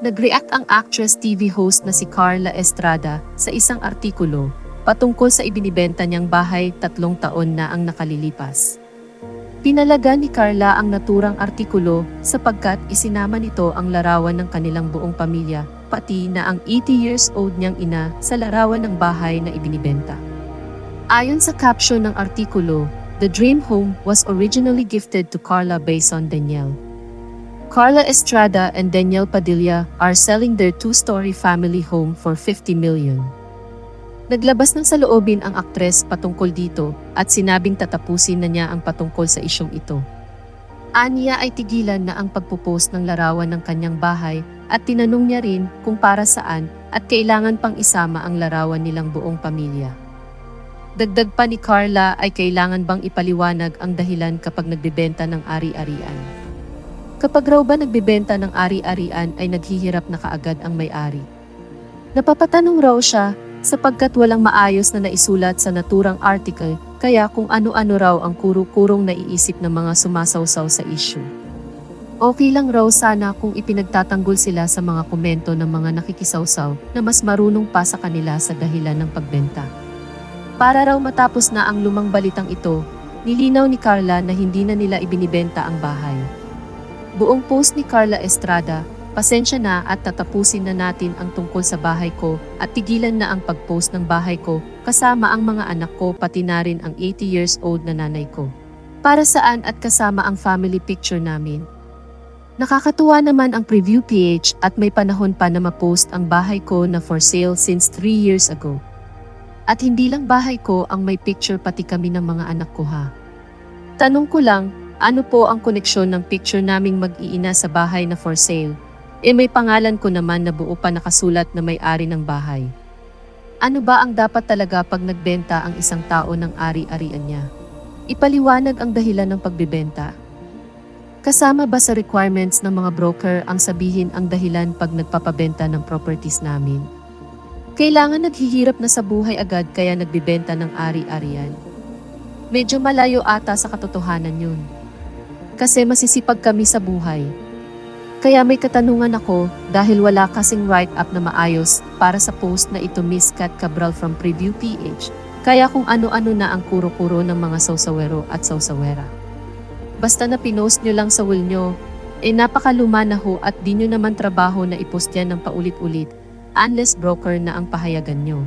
Nag-react ang actress TV host na si Carla Estrada sa isang artikulo patungkol sa ibinibenta niyang bahay tatlong taon na ang nakalilipas. Pinalaga ni Carla ang naturang artikulo sapagkat isinama nito ang larawan ng kanilang buong pamilya, pati na ang 80 years old niyang ina sa larawan ng bahay na ibinibenta. Ayon sa caption ng artikulo, the dream home was originally gifted to Carla Bason Daniel. Carla Estrada and Daniel Padilla are selling their two-story family home for 50 million. Naglabas ng saloobin ang aktres patungkol dito at sinabing tatapusin na niya ang patungkol sa isyong ito. Aniya ay tigilan na ang pagpupost ng larawan ng kanyang bahay at tinanong niya rin kung para saan at kailangan pang isama ang larawan nilang buong pamilya. Dagdag pa ni Carla ay kailangan bang ipaliwanag ang dahilan kapag nagbebenta ng ari-arian. Kapag raw ba nagbebenta ng ari-arian ay naghihirap na kaagad ang may-ari. Napapatanong raw siya sapagkat walang maayos na naisulat sa naturang article kaya kung ano-ano raw ang kuro-kurong naiisip ng mga sumasawsaw sa issue. Okay lang raw sana kung ipinagtatanggol sila sa mga komento ng mga nakikisawsaw na mas marunong pa sa kanila sa dahilan ng pagbenta. Para raw matapos na ang lumang balitang ito, nilinaw ni Carla na hindi na nila ibinibenta ang bahay. Buong post ni Carla Estrada, pasensya na at tatapusin na natin ang tungkol sa bahay ko at tigilan na ang pag-post ng bahay ko kasama ang mga anak ko pati na rin ang 80 years old na nanay ko. Para saan at kasama ang family picture namin. Nakakatuwa naman ang preview page at may panahon pa na ma-post ang bahay ko na for sale since 3 years ago. At hindi lang bahay ko ang may picture pati kami ng mga anak ko ha. Tanong ko lang, ano po ang koneksyon ng picture naming mag-iina sa bahay na for sale? E may pangalan ko naman na buo pa nakasulat na may-ari ng bahay. Ano ba ang dapat talaga pag nagbenta ang isang tao ng ari-arian niya? Ipaliwanag ang dahilan ng pagbebenta. Kasama ba sa requirements ng mga broker ang sabihin ang dahilan pag nagpapabenta ng properties namin? Kailangan naghihirap na sa buhay agad kaya nagbibenta ng ari-arian. Medyo malayo ata sa katotohanan yun. Kasi masisipag kami sa buhay. Kaya may katanungan ako dahil wala kasing write-up na maayos para sa post na ito Miss Kat Cabral from Preview PH. Kaya kung ano-ano na ang kuro-kuro ng mga sausawero at sausawera. Basta na pinost nyo lang sa will nyo, eh napakaluma na ho at di nyo naman trabaho na ipost yan ng paulit-ulit, unless broker na ang pahayagan nyo.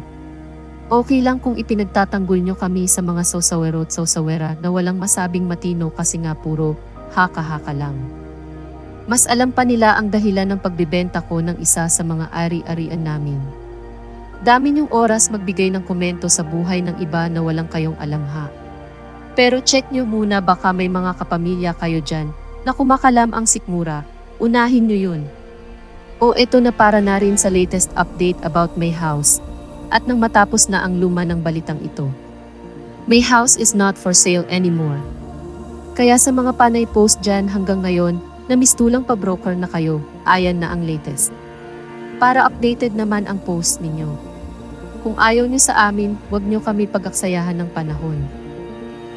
Okay lang kung ipinagtatanggol nyo kami sa mga sausawero at sausawera na walang masabing matino kasi nga puro haka-haka lang. Mas alam pa nila ang dahilan ng pagbibenta ko ng isa sa mga ari-arian namin. Dami niyong oras magbigay ng komento sa buhay ng iba na walang kayong alam ha. Pero check nyo muna baka may mga kapamilya kayo dyan na kumakalam ang sikmura, unahin nyo yun. O eto na para na rin sa latest update about my house at nang matapos na ang luma ng balitang ito. My house is not for sale anymore. Kaya sa mga panay post dyan hanggang ngayon, na mistulang pa-broker na kayo, ayan na ang latest. Para updated naman ang post ninyo. Kung ayaw nyo sa amin, huwag nyo kami pagaksayahan ng panahon.